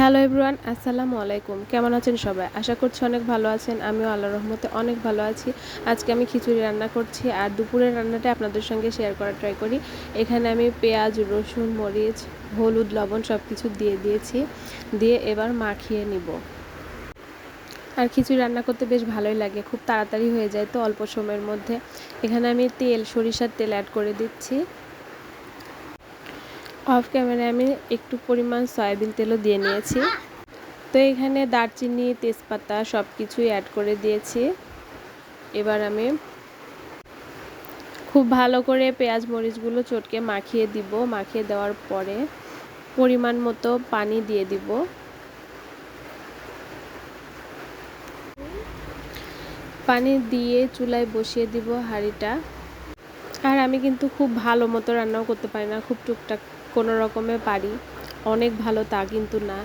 Hello everyone, আসসালামু আলাইকুম। কেমন আছেন সবাই? আশা করছি অনেক ভালো আছেন। আমিও আল্লাহ রহমতে অনেক ভালো আছি। আজকে আমি খিচুড়ি রান্না করছি আর দুপুরের রান্নাটা আপনাদের সঙ্গে শেয়ার করার ট্রাই করি। এখানে আমি পেঁয়াজ, রসুন, মরিচ, হলুদ, লবণ সব কিছু দিয়ে দিয়েছি। দিয়ে এবার মাখিয়ে নিব। আর খিচুড়ি রান্না করতে বেশ ভালোই লাগে, খুব তাড়াতাড়ি হয়ে যায় তো অল্প সময়ের মধ্যে। এখানে আমি তেল, সরিষার তেল অ্যাড করে দিচ্ছি। অফ ক্যামেরায় আমি একটু পরিমাণ সয়াবিন তেলও দিয়ে নিয়েছি। তো এখানে দারচিনি, তেজপাতা সব কিছুই অ্যাড করে দিয়েছি। এবার আমি খুব ভালো করে পেঁয়াজ মরিচগুলো চটকে মাখিয়ে দিব। মাখিয়ে দেওয়ার পরে পরিমাণ মতো পানি দিয়ে দিব। পানি দিয়ে চুলায় বসিয়ে দিব হাঁড়িটা। আর আমি কিন্তু খুব ভালো মতো রান্নাও করতে পারি না, খুব টুকটাক কোনো রকমে পারি। অনেক ভালো তা কিন্তু না।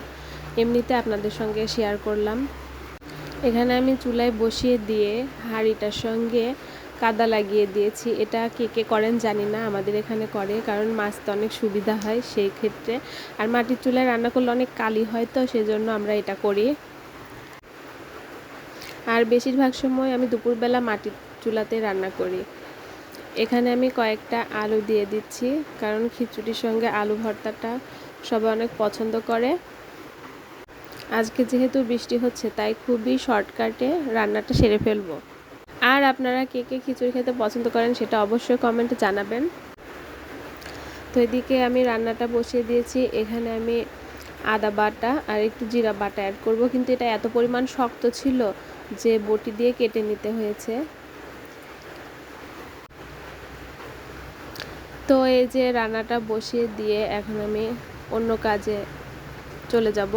এমনিতে আপনাদের সঙ্গে শেয়ার করলাম। এখানে আমি চুলায় বসিয়ে দিয়ে হাঁড়িটার সঙ্গে কাদা লাগিয়ে দিয়েছি। এটা কে কে করেন জানি না, আমাদের এখানে করে, কারণ মাছতে অনেক সুবিধা হয় সেই ক্ষেত্রে। আর মাটির চুলায় রান্না করলে অনেক কালি হয় তো, সেজন্য আমরা এটা করি। আর বেশিরভাগ সময় আমি দুপুরবেলা মাটির চুলাতে রান্না করি। এখানে আমি কয়েকটা আলু দিয়ে দিচ্ছি, কারণ খিচুড়ির সঙ্গে আলু ভর্তাটা সবাই অনেক পছন্দ করে। আজকে যেহেতু বৃষ্টি হচ্ছে, তাই খুবই শর্টকাটে রান্নাটা সেরে ফেলব। আর আপনারা কে কে খিচুড়ি খেতে পছন্দ করেন সেটা অবশ্যই কমেন্টে জানাবেন। তো এদিকে আমি রান্নাটা বসিয়ে দিয়েছি, এখানে আমি আদা বাটা আর একটু জিরা বাটা অ্যাড করব, কিন্তু এটা এত পরিমাণ শক্ত ছিল যে বটি দিয়ে কেটে নিতে হয়েছে। তো এই যে রান্নাটা বসিয়ে দিয়ে এখন আমি অন্য কাজে চলে যাব।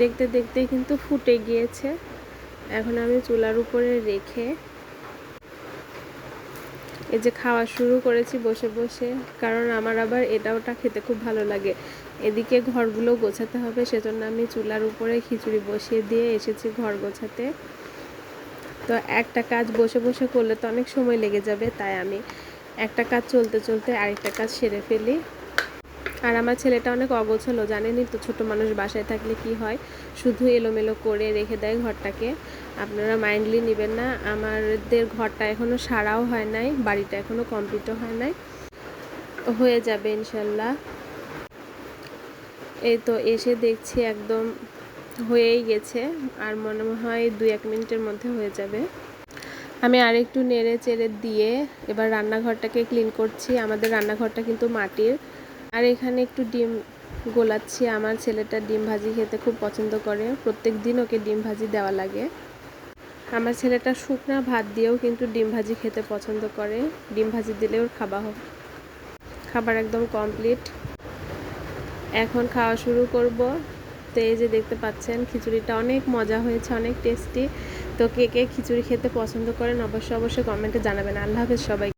দেখতে দেখতে কিন্তু ফুটে গিয়েছে। এখন আমি চুলার উপরে রেখে এই যে খাওয়া শুরু করেছি বসে বসে, কারণ আমার আবার এটা ওটা খেতে খুব ভালো লাগে। এদিকে ঘরগুলো গোছাতে হবে, সেজন্য আমি চুলার উপরে খিচুড়ি বসিয়ে দিয়ে এসেছি ঘর গোছাতে। তো একটা কাজ বসে বসে করলে তো অনেক সময় লেগে যাবে, তাই আমি একটা কাজ চলতে চলতে আরেকটা কাজ সেরে ফেলি। আর আমার ছেলেটা অনেক অগোছালো, জানেনই তো ছোট মানুষ বাসায় থাকলে কি হয়? শুধু এলোমেলো করে রেখে দেয় ঘরটাকে। আপনারা মাইন্ডলি নেবেন না, আমাদের ঘরটা এখনও সারাও হয় নাই, বাড়িটা এখনও কমপ্লিটও হয় নাই। হয়ে যাবে ইনশাল্লাহ। এই তো এসে দেখছি একদম হয়েই গেছে, আর মনে হয় দুই এক মিনিটের মধ্যে হয়ে যাবে। আমি আরেকটু নেড়ে চেড়ে দিয়ে এবার রান্নাঘরটাকে ক্লিন করছি। আমাদের রান্নাঘরটা কিন্তু মাটির। আর এখানে একটু ডিম গোলাচ্ছি। আমার ছেলেটা ডিম ভাজি খেতে খুব পছন্দ করে। প্রত্যেক দিন ওকে ডিম ভাজি দেওয়া লাগে। আমার ছেলেটা শুকনা ভাত দিয়েও কিন্তু ডিম ভাজি খেতে পছন্দ করে। ডিম ভাজি দিলে ওর খাবার হোক খাবার একদম কমপ্লিট এখন খাওয়া শুরু করব। তো এই যে দেখতে পাচ্ছেন, খিচুড়িটা অনেক মজা হয়েছে, অনেক টেস্টি তো কে কে খিচুড়ি খেতে পছন্দ করেন অবশ্যই অবশ্যই কমেন্টে জানাবেন। আল্লাহ হাফেজ সবাই